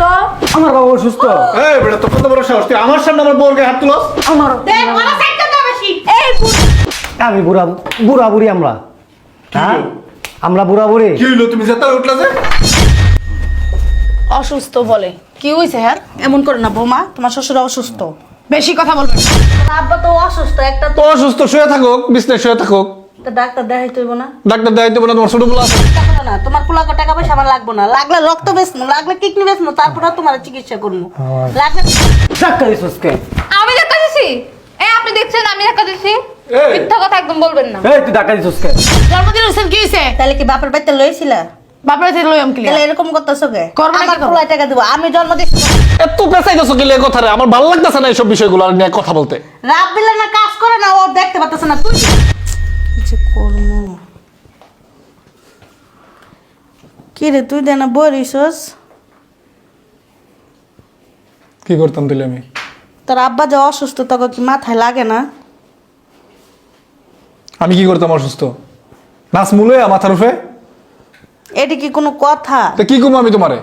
তো আমার বাবা অসুস্থ এই বেটা তোর কত বড় সাহস? তুই আমার সামনে আমার বউকে হাত তুলস? আমার দেখ ওরা সাইকেল দাও বেশি। এই আমি বুড়া বুড়া বুড়ি আমরা। হ্যাঁ? আমরা বুড়া বুড়ি। কি হইল? তুমি যেতে উঠলা যে? অসুস্থ বলে। কি হয়েছে হ্যাঁ? এমন করে না বৌমা তোমার শ্বশুর অসুস্থ। বেশি কথা বলবেন না। আব্বা তো অসুস্থ একটা তো অসুস্থ শুয়ে থাকুক বিছনায় শুয়ে থাকুক। তো ডাক্তার দেখাই তুইব না? ডাক্তার তোমার ছোট টাকা না তোমার পোলাকে টাকা পয়সা আমার লাগবে না। লাগলে রক্ত বেচমু লাগলে কিডনি বেচমু তারপরে তোমার চিকিৎসা করব লাগলে আমি দিছি? এই আপনি দেখছেন আমি দিছি? মিথ্যা কথা একদম বলবেন না। এই তুই ধাক্কা দিছিস কে জন্মদিন কি হয়েছে তাহলে কি বাপের বাড়িতে লইছিলা? বাপরে থেকে লই আমকি তাহলে এরকম করতেছো কে? করব না কি আমার করব? টাকা দিব আমি জন্ম দিচ্ছি এত পেঁচাইতেছো কি লেগে কথা রে আমার ভালো লাগতেছে না এইসব বিষয়গুলো আর নিয়ে কথা বলতে। রাত বিলে না কাজ করে না ও দেখতে পাচ্তেছে না তুই কি যে করব। কি তুই দেনা বলিসস কি করতাম তাহলে আমি? তোর আব্বা যে অসুস্থ তোকে কি মাথায় লাগে না? আমি কি করতাম অসুস্থ? নাচ মুলে মাথার উপরে? এটি কি কোনো কথা? তো কি করব আমি তোমারে?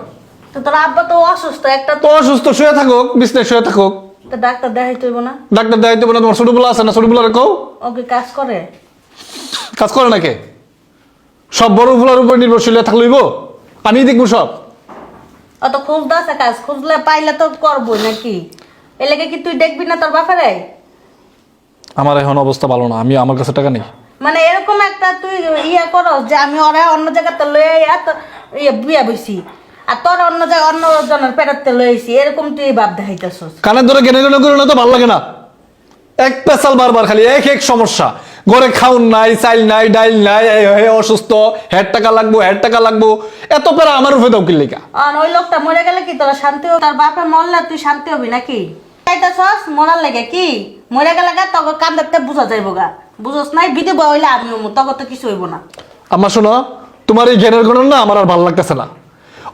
তো তোর আব্বা তো অসুস্থ একটা তো অসুস্থ শুয়ে থাকুক বিছনায় শুয়ে থাকুক। তো ডাক্তার দেখাই তুইব না? ডাক্তার দেখাইতে বলে তোমার ছোট বলা আছে না ছোট বলারে কও? ও কি কাজ করে? কাজ করে নাকি? সব বড় ফুলার উপর নির্ভরশীল থাকলইব আমি দেখব সব? অত কাজ খুঁজলে পাইলে তো করব নাকি? এলাকা কি তুই দেখবি না তোর বাপারে? আমার এখন অবস্থা ভালো না আমি আমার কাছে টাকা নেই। মানে এরকম একটা তুই ইয়া করস যে আমি ওরা অন্য জায়গাতে লয়ে তো ইয়ে বিয়া বইছি আর তোর অন্য জায়গায় অন্য জনের পেটাতে লয়েছি এরকম তুই ভাব দেখাইতেছস। কানের ধরে গেনে গেনে করে না তো ভালো লাগে না। এক পেশাল বারবার খালি এক এক সমস্যা। ঘরে খাউন নাই চাইল নাই ডাইল নাই হে অসুস্থ হেড টাকা লাগবো হেড টাকা লাগবো এত পেরা আমার উপরে দাও কিল্লিকা আর ওই লোকটা মরে গেলে কি তোরা শান্তি? তোর বাপে মরলে তুই শান্তি হবি নাকি? চাইতেছস? মরার লেগে কি? মরে গেলে গা তখন কান্দাতে বুঝা যাইব গা। বুঝস নাই? বিধি বই আমি তখন তো কিছু হইব না। আমার শোনো তোমার এই জ্ঞানের গণন না আমার আর ভালো লাগতেছে না।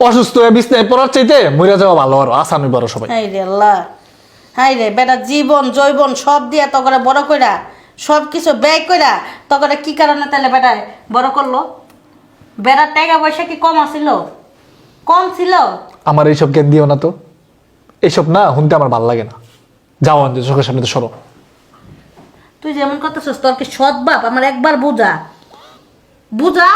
অসুস্থ হয়ে বিছনায় পড়ার চাইতে মরে যাওয়া ভালো আরও আসামি বড় সবাই। হাই রে আল্লাহ। হাই রে বেটা জীবন জৈবন সব দিয়া তকরে বড় কইরা সব কিছু ব্যয় কইরা তকরে কি কারণে তাহলে বেটায় বড় করল? বেড়ার টাকা পয়সা কি কম আছিল? কম ছিল? আমার এইসব জ্ঞান দিও না তো। এইসব না শুনতে আমার ভালো লাগে না। যাও অঞ্জলি চোখের সামনে তো সরো। তুই যেমন করতেছিস তোর কি সৎ বাপ? আমার একবার বুঝা। বুঝা?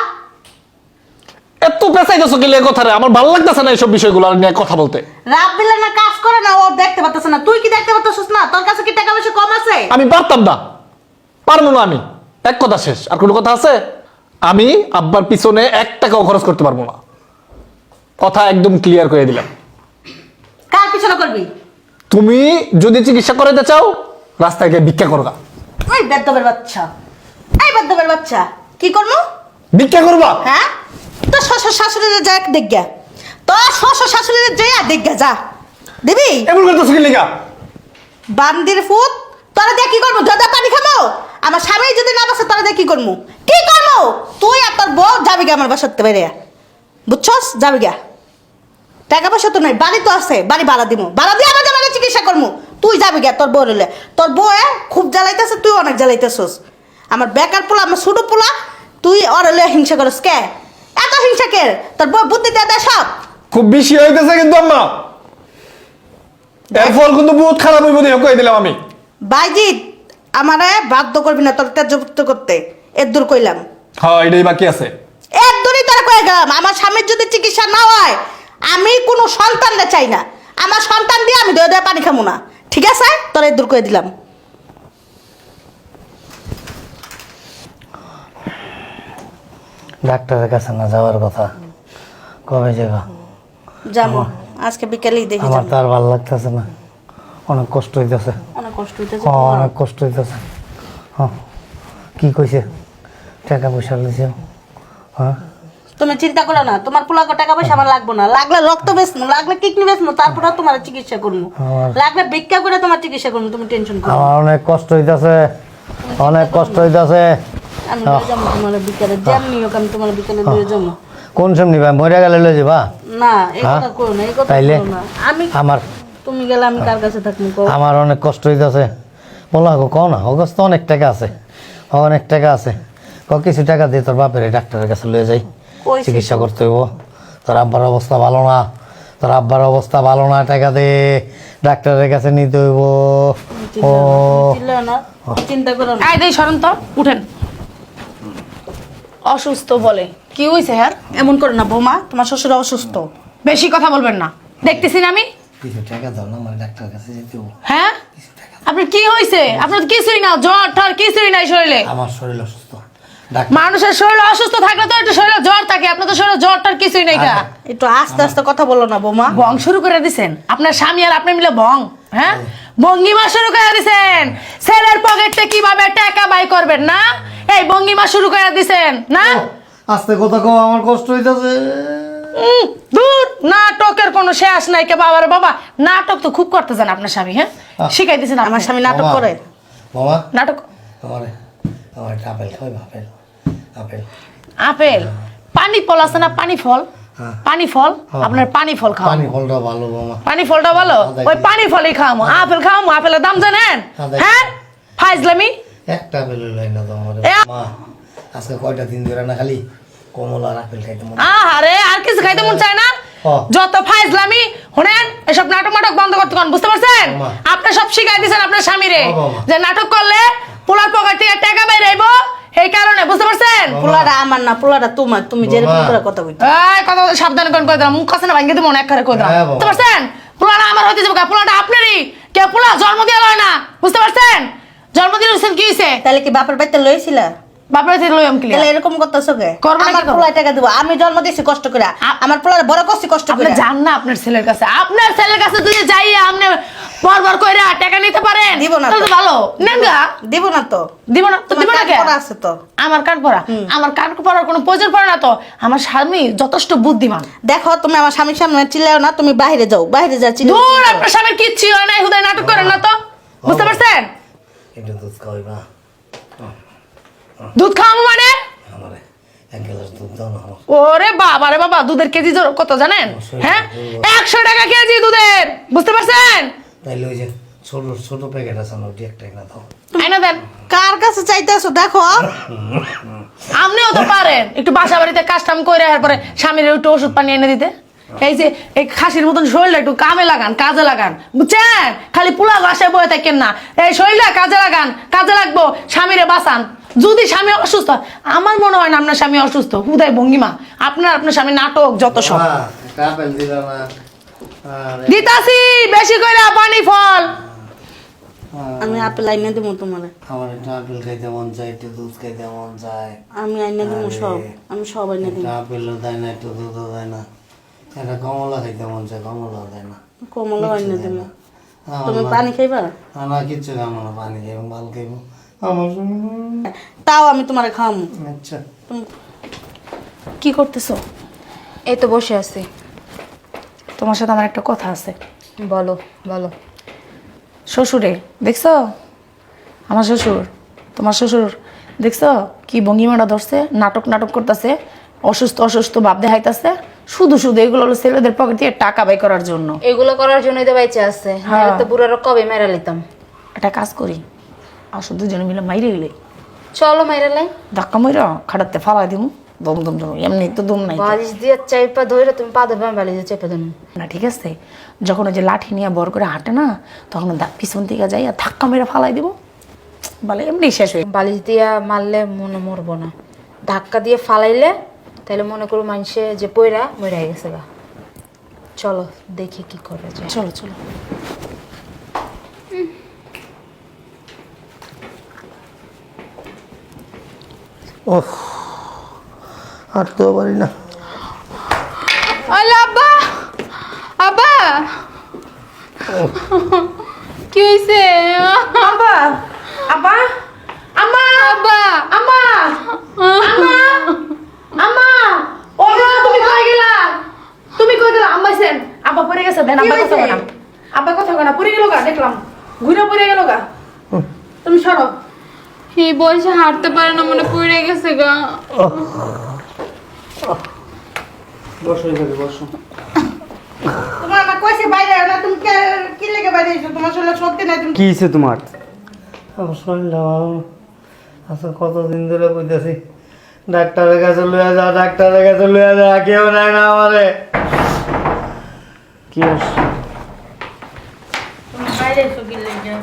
এত পেঁচাইতেছো কি কথা রে আমার ভালো লাগতেছে না এইসব বিষয়গুলো আর নিয়ে কথা বলতে। রাত দিলে না কাজ করে না ও দেখতে পারতেছে না। তুই কি দেখতে পারতেছিস না? তোর কাছে কি টাকা পয়সা কম আছে? আমি পারতাম না। পারব না আমি। এক কথা শেষ। আর কোনো কথা আছে? আমি আব্বার পিছনে এক টাকাও খরচ করতে পারব না। কথা একদম ক্লিয়ার করে দিলাম। কার পিছনে করবি? তুমি যদি চিকিৎসা করাইতে চাও রাস্তায় গিয়ে ভিক্ষা করবা। এই বেদ্যবের বাচ্চা। এই বেদ্যবের বাচ্চা। কি করব? ভিক্ষা করবা? হ্যাঁ? তোর শ্বশুর শাশুড়ির যা দেখ গা তোর শ্বশুর শাশুড়ির যা দেখ গা যা। দিবি? এমন করতেছো কি লিগা? বান্দির ফুট তোরা দিয়ে কি করব? দাদা পানি খামো আমার স্বামী যদি না বাসে তাহলে কি করব কি করব তুই আর তোর বউ যাবি গা আমার বাসাতে বেড়ে বুঝছস? যাবি গা টাকা পয়সা তো নাই বাড়ি তো আছে বাড়ি ভাড়া দিব ভাড়া দিয়ে আমার জামাই চিকিৎসা করব তুই যাবি গা তোর বউ রইলে তোর বউ খুব জ্বালাইতেছে তুই অনেক জ্বালাইতেছস। আমার বেকার পোলা আমার ছোট পোলা তুই অরলে হিংসা করস কে? এত হিংসা কে? তোর বউ বুদ্ধি দিয়ে দেয় সব। খুব বেশি হইতেছে কিন্তু আম্মা। এর ফল কিন্তু বহুত খারাপ হইব দিয়ে কই দিলাম আমি। বাইজিৎ আমারে বাধ্য করবি না তোর তেজযুক্ত করতে। এর দূর কইলাম। হ্যাঁ এটাই বাকি আছে। এর দূরই তোরা কয়ে গেলাম। আমার স্বামীর যদি চিকিৎসা না হয় আমি কোনো সন্তানরে চাই না। আমার সন্তান দিয়ে আমি দয়ে দয়ে পানি খামো না। ঠিক আছে? তোর এর দূর করে দিলাম। ডাক্তারের কাছে না যাওয়ার কথা। কবে যাব? যাব। আজকে বিকেলেই দেখি আমার যাব। তো আর ভালো লাগতেছে না। অনেক কষ্ট হইতেছে। অনেক কষ্ট হইতেছে অনেক কষ্ট হইতেছে। হ্যাঁ। কি কইছে? টাকা পয়সা লইছে। হ্যাঁ। তুমি চিন্তা করো না তোমার পোলাকে টাকা পয়সা আমার লাগবে না। লাগলে রক্ত বেচনো লাগলে কিডনি বেচনো তারপরে তোমার চিকিৎসা করব লাগলে ভিক্ষা করে তোমার চিকিৎসা করব তুমি টেনশন করো। আমার অনেক কষ্ট হইতেছে। অনেক কষ্ট হইতেছে। আমি লয়ে যাব তোমার বিকেলে যেমনি হোক আমি তোমার বিকেলে দিয়ে যাব। কোন সময় ভাই? মরে গেলে লই যাবা? না এই হ্যাঁ? কথা করো না এই কথা করো না। আমি আমার তুমি গেলে আমি কার কাছে থাকব কও? আমার অনেক কষ্ট হইতেছে। বলা গো কও না অগস্ট তো অনেক টাকা আছে। অনেক টাকা আছে। ক কিছু টাকা দিয়ে তোর বাপের ডাক্তারের কাছে লয়ে যাই। চিকিৎসা করতে হইব। তোর আব্বার অবস্থা ভালো না। তোর আব্বার অবস্থা ভালো না টাকা দে ডাক্তারের কাছে নিতে হইব। ও। চিন্তা করো না। আয় দেই সরন তো উঠেন। অসুস্থ বলে। কি হইছে হ্যাঁ? এমন করো না বৌমা তোমার শ্বশুর অসুস্থ। বেশি কথা বলবেন না। দেখতেছি না আমি? কিছু টাকা দাও না মানে কাছে যেতে হ্যাঁ? আপনার কি হইছে? আপনার কিছুই না জ্বর ঠর কিছুই নাই শরীরে। আমার শরীর অসুস্থ। মানুষের শরীর অসুস্থ থাকলে তো একটু শরীরে জ্বর থাকে আপনার তো শরীরে জ্বর টর কিছুই নাই গা। একটু আস্তে আস্তে কথা বলো না বৌমা। বং শুরু করে দিছেন। আপনার স্বামী আর আপনি মিলে বং হ্যাঁ? ভঙ্গিমা শুরু করে দিছেন। ছেলের পকেটে কীভাবে টাকা বাই করবেন না? এই ভঙ্গিমা শুরু করে দিছেন না? আস্তে কথা কও আমার কষ্ট হইতাছে। দূর। নাটকের কোনো শেষ নাই কে বাবার বাবা। নাটক তো খুব করতে জান আপনার স্বামী হ্যাঁ? শিখাই দিয়েছেন আমার স্বামী নাটক করে? মামা নাটক? আমার আমার আপেল খাওয়াই আপেল আপেল। আপেল? পানি ফল আছে না পানি ফল? পানি ফল? আপনার পানি ফল খাওয়া। পানি ফলটা ভালো মামা পানি ফলটা ভালো? ওই পানি ফলই খাওয়ামো আপেল খাওয়ামো আপেলের দাম জানেন? হ্যাঁ। হ্যাঁ? ফাইজলামি? একটা আপেল লই না তো আমার এ, মা আজকে কয়টা দিন ধরে না খালি কমলা আর আপেল খাইতে মন আরে আর কিছু খাইতে মন চায় না? হ্যাঁ। যত ফাইজলামি শুনেন এসব নাটক মাটক বন্ধ করতে কোন বুঝতে পারছেন? আপনি সব শিখাই দিয়েছেন আপনার স্বামীরে যে নাটক করলে পোলার পকেট থেকে টাকা বাইরে আইবো এই কারণে বুঝতে পারছেন? পোলাটা আমার না পোলাটা তোমার তুমি যেরকম। করে কথা কইতে। এই কথা সাবধানে কোন করে দিলাম মুখ কাছে না ভাঙ্গে দিব অনেক করে কই দিলাম হ্যাঁ, বুঝতে পারছেন? পোলাটা আমার হতে যাবে পোলাটা আপনারই। কে পোলা জন্ম দিয়ে লয় না বুঝতে পারছেন? জন্ম দিয়ে হইছেন কি হইছে? তাহলে কি বাপের বাড়িতে লইছিলা? বাপরে থেকে লইম কি তাহলে এরকম করতেছো কে? করব না কি আমার টাকা দিব আমি জন্ম কষ্ট করে আমার পোলার বড় করছি কষ্ট আপনি করে জান না আপনার ছেলের কাছে। আপনার ছেলের কাছে যদি যাই আপনি কইরা টাকা নিতে পারেন দিব না তো। ভালো। দিব না। তো। দিব না? তো দিব না কে? আছে তো। আমার কান পড়া আমার কান পড়ার কোনো প্রয়োজন পড়ে না তো? আমার স্বামী যথেষ্ট বুদ্ধিমান। দেখো তুমি আমার স্বামীর সামনে চিল্লাও না তুমি বাইরে যাও। বাইরে যা চিল্লাও। দূর আপনার স্বামীর কিচ্ছু হয় নাই হুদায় নাটক করেন না তো। বুঝতে পারছেন? একটু দুধ খাওয়াইবা দুধ খাওয়াবো মানে? আমার এক গ্লাস দুধ দাও না আমার ওরে বাবা রে বাবা দুধের কেজি কত জানেন? হ্যাঁ? একশো টাকা কেজি দুধের বুঝতে পারছেন? তাইলে ওই যে ছোট ছোট প্যাকেট আছে আমার একটা দাও। দেন কার কাছে চাইতেছো? দেখো। আপনিও তো পারেন একটু বাসা বাড়িতে কাজ টাম করে এরপরে স্বামীর একটু ওষুধ পানি এনে দিতে। এই যে এই খাসির মতন শরীরটা একটু কামে লাগান কাজে লাগান বুঝছেন? খালি পোলা বাসায় বয়ে থাকেন না। এই শরীরটা কাজে লাগান কাজে লাগবো স্বামীরে বাঁচান। যদি স্বামী অসুস্থ আমার মনে হয় না আপনার স্বামী অসুস্থ। হুদায় ভঙ্গিমা আপনার আপনার স্বামী নাটক যত সব। আপেল দিতাছি বেশি করে পানি ফল। আমি আপেল আইনে দিব তোমার। আমার একটু আপেল খাইতে মন চায় একটু দুধ খাইতে মন চায়। আমি আইনে দিব সব আমি সব আইনে দিব আপেলও দেয় না একটু দুধও দেয় না। একটা কমলা খাইতে মন চায় কমলা দেয় না। কমলা আইনে দিব আমার তুমি? পানি খাইবা? না কিচ্ছু খাব না পানি খাইবো ভালো খাইবো। আমার তাও আমি তোমার খাওয়াবো আচ্ছা। কি করতেছো? এই তো বসে আছি। তোমার সাথে আমার একটা কথা আছে। বলো বলো। শ্বশুরে দেখছ? আমার শ্বশুর তোমার শ্বশুর দেখছ? কি ভঙ্গিমাটা ধরছে? নাটক নাটক করতেছে। অসুস্থ অসুস্থ ভাব দেখাইতেছে। শুধু শুধু এগুলো হলো ছেলেদের পকেট দিয়ে টাকা বাই করার জন্য। এগুলো করার জন্যই তো বাইচে আছে। হ্যাঁ। তো বুড়ারা কবে মেরা লিতাম একটা কাজ করি। আসো দুজনে মিলে মাইরে গেলে। চলো মাইরা লাই। ধাক্কা মইরা খাটাতে ফালাই দিমু। দম দম দম এমনি তো দম নাই বালিশ দিয়ে চাইপা ধরে তুমি পা আমি বালিশ চেপে ধরুন না ঠিক আছে। যখন ওই যে লাঠি নিয়ে বর করে হাঁটে না তখন পিছন থেকে যাই আর ধাক্কা মেরে ফালাই দিব বলে এমনি শেষ হয়ে বালিশ দিয়া মারলে মনে মরবো না। ধাক্কা দিয়ে ফালাইলে তাহলে মনে করো মানুষে যে পয়রা মরে গেছে গা। চলো দেখি কি করা যায়। চলো চলো। ওহ আর তো পারি না। আল্লাহ আব্বা! আব্বা! কি হইছে? আব্বা আব্বা আম্মা আব্বা আম্মা আম্মা আম্মা ওরা তুমি কই গেলা তুমি কই গেলা আম্মা সেন আব্বা পড়ে গেছে দেন আব্বা কথা বলা আব্বা কথা বলা পড়ে গেল গা দেখলাম। ঘুরে পড়ে গেল গা। তুমি সরো। এই বয়সে হাঁটতে পারে না মনে পড়ে গেছে গা। বসো এখানে বসো। তোমার না কইছে বাইরে না তুমি কি লেগে বাইরে এসো তোমার শরীরে শক্তি নাই তুমি কি হয়েছে তোমার? আমার শরীরটা ভালো। আচ্ছা কতদিন ধরে কইতাছি ডাক্তারের কাছে লইয়া যা ডাক্তারের কাছে লইয়া যা কেউ নাই না আমারে। কি আসছে? বাইরে এসো কি লেগে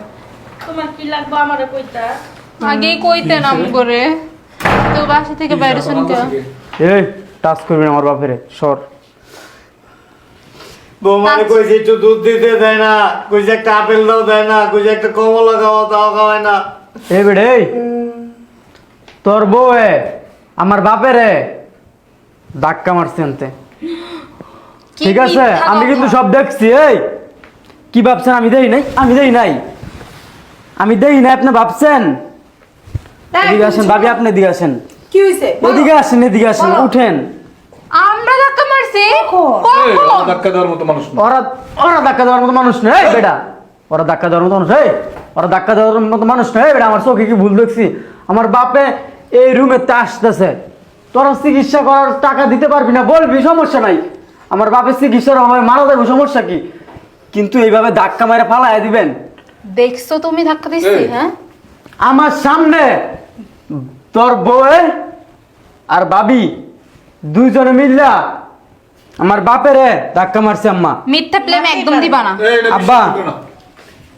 তোমার কি লাগবে আমারে কইতা? আগেই কইতে নাম করে তো বাসা থেকে বাইরে শুনতে এই টাচ করবি না আমার বাপেরে সর। বৌমারে কইছে একটু দুধ দিতে দেয় না কইছে একটা আপেল দাও দেয় না কইছে একটা কমলা খাওয়া তাও খাওয়ায় না। এই বেড়ে তোর বউ এ, আমার বাপেরে ধাক্কা মারছে আনতে। ঠিক আছে আমি কিন্তু সব দেখছি এই। কি ভাবছেন? আমি দেই নাই আমি দেই নাই। আমি দেই নাই আপনি ভাবছেন? এদিকে আসেন ভাবি আপনি এদিকে আসেন। কি হইছে এদিকে আসেন এদিকে আসেন উঠেন। আমরা ধাক্কা মারছি? ধাক্কা দেওয়ার মতো মানুষ না। ওরা ওরা ধাক্কা দেওয়ার মতো মানুষ নেই বেটা। ওরা ধাক্কা দেওয়ার মতো মানুষ এই। ওরা ধাক্কা দেওয়ার মতো মানুষ নেই বেটা আমার চোখে কি ভুল দেখছি? আমার বাপে এই রুমে আসতেছে। তোরা চিকিৎসা করার টাকা দিতে পারবি না বলবি সমস্যা নাই। আমার বাপের চিকিৎসার আমার মারা যাবে সমস্যা কি? কিন্তু এইভাবে ধাক্কা মেরে ফালাই দিবেন। দেখছ তুমি ধাক্কা দিচ্ছি হ্যাঁ? আমার সামনে তোর বউয়ে আর বাবি দুইজনে মিল্লা আমার বাপেরে ধাক্কা মারছে আম্মা। মিথ্যা প্লেম একদম দিবা না। আব্বা।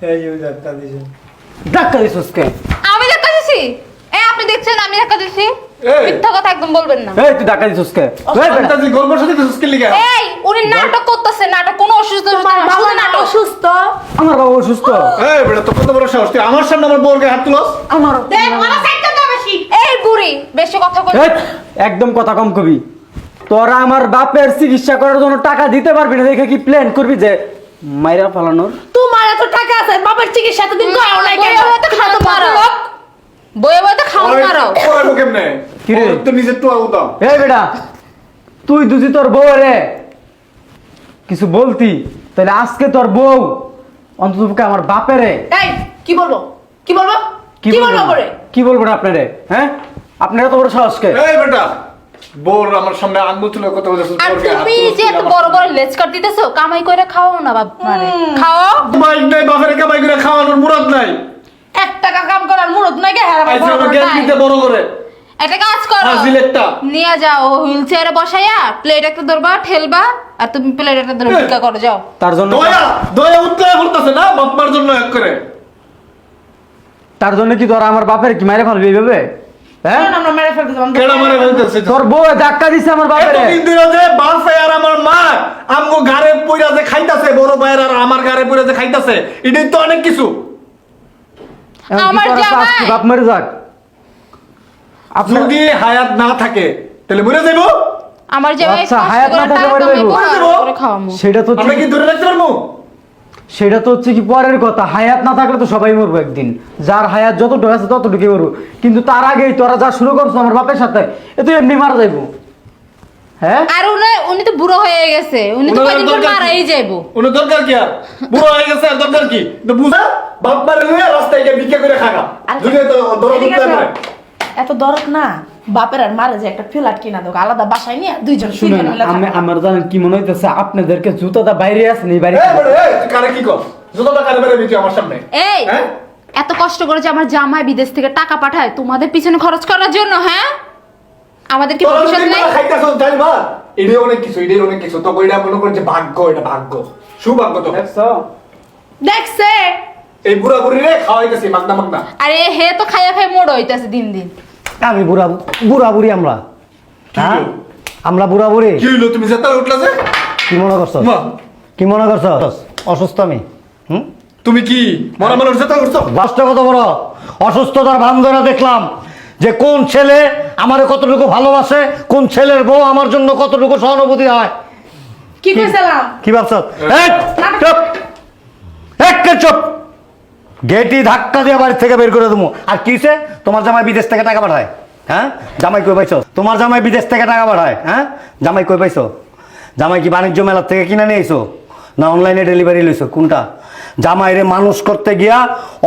এই যে ডাক্তার দিছে। ধাক্কা দিছিস কে? আমি ধাক্কা দিছি? এ আপনি দেখছেন আমি ধাক্কা দিছি মিথ্যা কথা একদম বলবেন না। এই তুই ধাক্কা দিছিস কে? এই গল্পের সাথে লিখে এই উনি নাটক করতেছে নাটক কোনো অসুস্থ তোমার বাবা নাটক। অসুস্থ। আমার বাবা অসুস্থ। এই বেটা তো কত বড় সাহস? তুই আমার সামনে আমার বউকে হাত তুলস? আমার দেখ দাও বেশি। এই বুড়ি বেশি কথা কই একদম কথা কম কবি। তোরা আমার বাপের চিকিৎসা করার জন্য টাকা দিতে পারবি না দেখে কি প্ল্যান করবি যে মাইরা ফালানোর? তোমার এত টাকা আছে বাপের চিকিৎসা এতদিন করাও নাই কেন? বইয়ে বইতে খাওয়া খাওয়া মারো ওই কেমনে? কি রে? তো নিজের টোয়া উদাও এই বেটা তুই দুজি তোর বউ রে। কিছু বলতি? তাহলে আজকে তোর বউ অন্তত আমার বাপেরে এই কি বলব? কি বলব? কি বলব? করে কি বলব না আপনারে হ্যাঁ? আপনারা তো বড় সাহসকে এই বেটা বউর আমার সামনে আঙ্গুল তুলে কথা বলছিস আর তুমি যে এত বড় বড় লেজ কাট দিতেছো কামাই করে খাও না বাপ মানে। খাও নাই বাপের কামাই করে খাওয়ানোর মুরাদ নাই। এক টাকা কাম করার মুরত নাই গে হ্যাঁ জ্ঞান দিতে বড় করে। একটা কাজ করো। হাজিল একটা নিয়ে যাও হুইল চেয়ারে বসাইয়া প্লেট একটা ধরবা ঠেলবা আর তুমি প্লেট একটা ধরে ভিক্ষা করো যাও। তার জন্য দয়া দয়া উত্তরে বলতেছে না বাপমার জন্য এক করে। তার জন্য কি তোরা আমার বাপের কি মাইরে ফেলবি এইভাবে? হ্যাঁ? তোর বউ ধাক্কা দিছে আমার বাপেরে। ধরে আর আমার মা আমগো গারে পইরা যে খাইতাছে বড় ভাইয়ের আর আমার গারে পইরা যে খাইতাছে এটাই তো অনেক কিছু। আমার জামাই। বাপ মরে যাক। আপনার যদি হায়াত না থাকে তাহলে মরে যাইব। আমার যে আচ্ছা, হায়াত না থাকলে কামাই যাইবো। সেটা তো আমরা কি ধরে রাখতে পারব? সেটা তো হচ্ছে কি পরের কথা। হায়াত না থাকলে তো সবাই মরবো একদিন। যার হায়াত যতটুকু আছে ততটুকুই মরবো। কিন্তু তার আগেই তোরা যা শুরু করছ আমার বাপের সাথে এ তো এমনি মারা যাইবো। হ্যাঁ? আর উনি উনি তো বুড়ো হয়ে গেছে। উনি তো কয়দিন পর মারাই যাইবো। ওনার দরকার কি আর? বুড়ো হয়ে গেছে আর দরকার কি? তো বুঝা বাপ মারে রাস্তায় গিয়ে ভিক্ষা করে খাগা। যদি তো দরদ উঠতে এত দরদ না? বাপের আর মারে যে একটা ফ্ল্যাট কিনা আলাদা বাসায় নিয়ে দুইজন শুনেন আমি আমার জানেন কি মনে হইতেছে? আপনাদেরকে জুতাটা বাইরে বড় এই তুই কারে কি কর? যতটা কারে বিটি আমার সামনে? এই হ্যাঁ? এত কষ্ট করে যে আমার জামাই বিদেশ থেকে টাকা পাঠায় তোমাদের পিছনে খরচ করার জন্য হ্যাঁ? আমাদের কি ভবিষ্যৎ নেই না খাইতাছ জানিবা এটাই অনেক কিছু এটাই অনেক কিছু। তো ওইটা মনে করেন যে ভাগ্য এটা ভাগ্য। সুভাগ্য তো। দেখছ? দেখছে। এই বুড়া বুড়ি রে খাওয়াইতেছি মাগনা মাগনা। আরে হে তো খাইয়া খাই মোড় হইতাছে দিন দিন। আমি বুড়া বুড়া বুড়ি আমরা হ্যাঁ? আমরা বুড়া বুড়ি কি হইল? তুমি যেতে উঠলা যে? কি মনে করছ মা। কি মনে করছ অসুস্থ আমি। হুম? তুমি কি মরা মানুষ যেতে উঠছো? বাসটা কত বড়। অসুস্থতার ভান ধরে দেখলাম। যে কোন ছেলে আমার কতটুকু ভালোবাসে কোন ছেলের বউ আমার জন্য কতটুকু সহানুভূতি হয়। কি কইছিলাম? কি ভাবছ? এই, চুপ। একে চুপ। গেটি ধাক্কা দিয়ে বাড়ি থেকে বের করে দেবো। আর কিসে তোমার জামাই বিদেশ থেকে টাকা পাঠায়। হ্যাঁ? জামাই কই পাইছো? তোমার জামাই বিদেশ থেকে টাকা পাঠায়। হ্যাঁ? জামাই কই পাইছো? জামাই কি বাণিজ্য মেলার থেকে কিনে নিয়েছো না অনলাইনে ডেলিভারি লইছো? কোনটা? জামাইরে মানুষ করতে গিয়া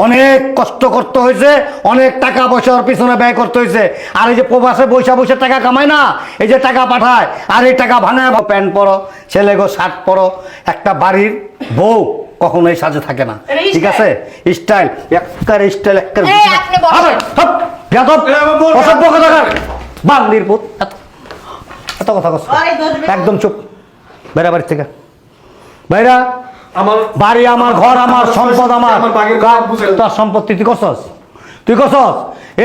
অনেক কষ্ট করতে হয়েছে অনেক টাকা পয়সার পিছনে ব্যয় করতে হয়েছে আর এই যে প্রবাসে বৈশা বসে টাকা কামায় না এই যে টাকা পাঠায় আর এই টাকা ভাঙায় প্যান্ট পরো ছেলে গো শার্ট পরো একটা বাড়ির বউ কখনোই সাজে থাকে না। ঠিক আছে? স্টাইল একটার স্টাইল একটার অসভ্য বান্দির পুত এত কথা কস। একদম চুপ। বেড়া বাড়ির থেকে। বাইরা আমার বাড়ি আমার ঘর আমার সম্পদ আমার। তোর সম্পত্তি তুই কসস তুই কসস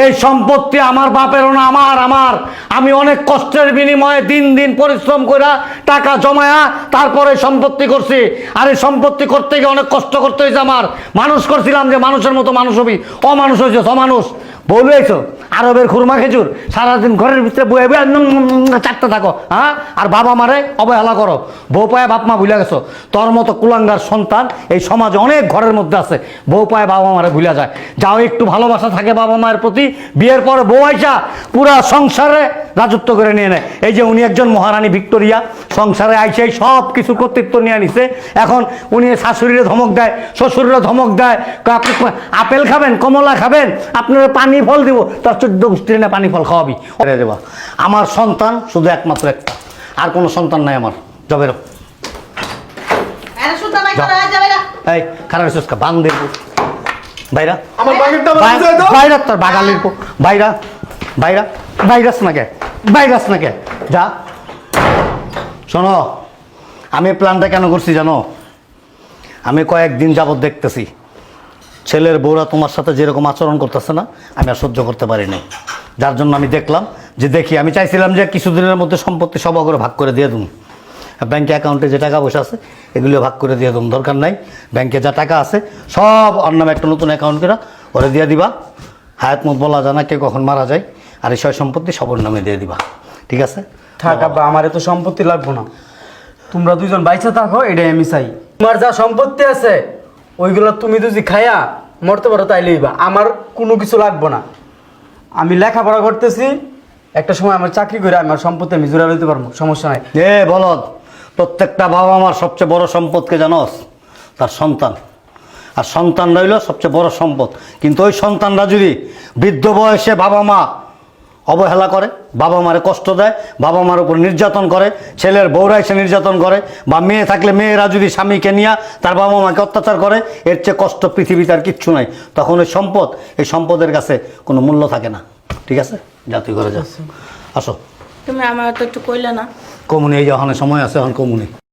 এই সম্পত্তি আমার বাপেরও না আমার আমার। আমি অনেক কষ্টের বিনিময়ে দিন দিন পরিশ্রম করে টাকা জমায়া তারপরে সম্পত্তি করছি। আর এই সম্পত্তি করতে গিয়ে অনেক কষ্ট করতে হয়েছে আমার। মানুষ করছিলাম যে মানুষের মতো মানুষ হবি। অমানুষ হয়েছে অমানুষ। বউ হয়েছো আরবের খুরমা খেজুর, সারাদিন ঘরের ভিতরে বয়ে বয়ে চারটে থাকো হ্যাঁ? আর বাবা মারে অবহেলা করো। বউ পায়ে বাপ মা ভুলে গেছো। তোর মতো কুলাঙ্গার সন্তান এই সমাজে অনেক ঘরের মধ্যে আছে। বউ পায়ে বাবা মারে ভুলে যায়। যাও, একটু ভালোবাসা থাকে বাবা মায়ের প্রতি। বিয়ের পরে বউ আইসা পুরা সংসারে রাজত্ব করে নিয়ে নেয়। এই যে উনি একজন মহারানী ভিক্টোরিয়া, সংসারে আইসে সব কিছু কর্তৃত্ব নিয়ে নিছে। এখন উনি শাশুড়িরে ধমক দেয় শ্বশুরে ধমক দেয় আপনি আপেল খাবেন, কমলা খাবেন, আপনার পানি ফল দিব তার চোদ্দ গোষ্ঠীর না পানি ফল খাওয়াবি দেবা। আমার সন্তান শুধু একমাত্র একটা। আর কোনো সন্তান নাই আমার। জবের এই খারাপ সুস্কা বান দেব। বাইরা। বাইরা তোর বাগালির বাইরা। বাইরা। বাইরাস না কে? বাইরাস না কে? যা। শোনো আমি প্ল্যানটা কেন করছি জানো? আমি কয়েকদিন যাবত দেখতেছি। ছেলের বউরা তোমার সাথে যেরকম আচরণ করতেছে না আমি আর সহ্য করতে পারি নাই। যার জন্য আমি দেখলাম যে দেখি আমি চাইছিলাম যে কিছুদিনের মধ্যে সম্পত্তি সব করে ভাগ করে দিয়ে দিন ব্যাংকে অ্যাকাউন্টে যে টাকা পয়সা আছে এগুলো ভাগ করে দিয়ে দিন দরকার নাই। ব্যাংকে যা টাকা আছে সব অন্য নামে একটা নতুন অ্যাকাউন্ট করে ওরে দিয়ে দিবা। হায়াত মত বলা যায় না কে কখন মারা যায় আর এই সয় সম্পত্তি সবর নামে দিয়ে দিবা। ঠিক আছে? থাক আব্বা আমার এত সম্পত্তি লাগবো না। তোমরা দুজন বাইসা থাকো এটাই আমি চাই। তোমার যা সম্পত্তি আছে ওইগুলো তুমি যদি খায়া মরতে পারো তাই লইবা আমার কোনো কিছু লাগবো না। আমি লেখাপড়া করতেছি, একটা সময় আমার চাকরি করে আমার সম্পত্তি আমি জোড়া লইতে পারব, সমস্যা নাই। এ, বলদ, প্রত্যেকটা বাবা আমার সবচেয়ে বড় সম্পদকে জানোস? তার সন্তান। আর সন্তান রইল সবচেয়ে বড় সম্পদ। কিন্তু ওই সন্তানরা যদি বৃদ্ধ বয়সে বাবা মা অবহেলা করে বাবা মারে কষ্ট দেয় বাবা মার উপর নির্যাতন করে ছেলের বউরা এসে নির্যাতন করে বা মেয়ে থাকলে মেয়েরা যদি স্বামীকে নিয়ে তার বাবা মাকে অত্যাচার করে এর চেয়ে কষ্ট পৃথিবীতে আর কিচ্ছু নাই। তখন ওই সম্পদ এই সম্পদের কাছে কোনো মূল্য থাকে না। ঠিক আছে? জাতি করে যা। আসো। তুমি আমার তো একটু কইলে না। কমুনি এই যখন সময় আছে এখন কমুনি।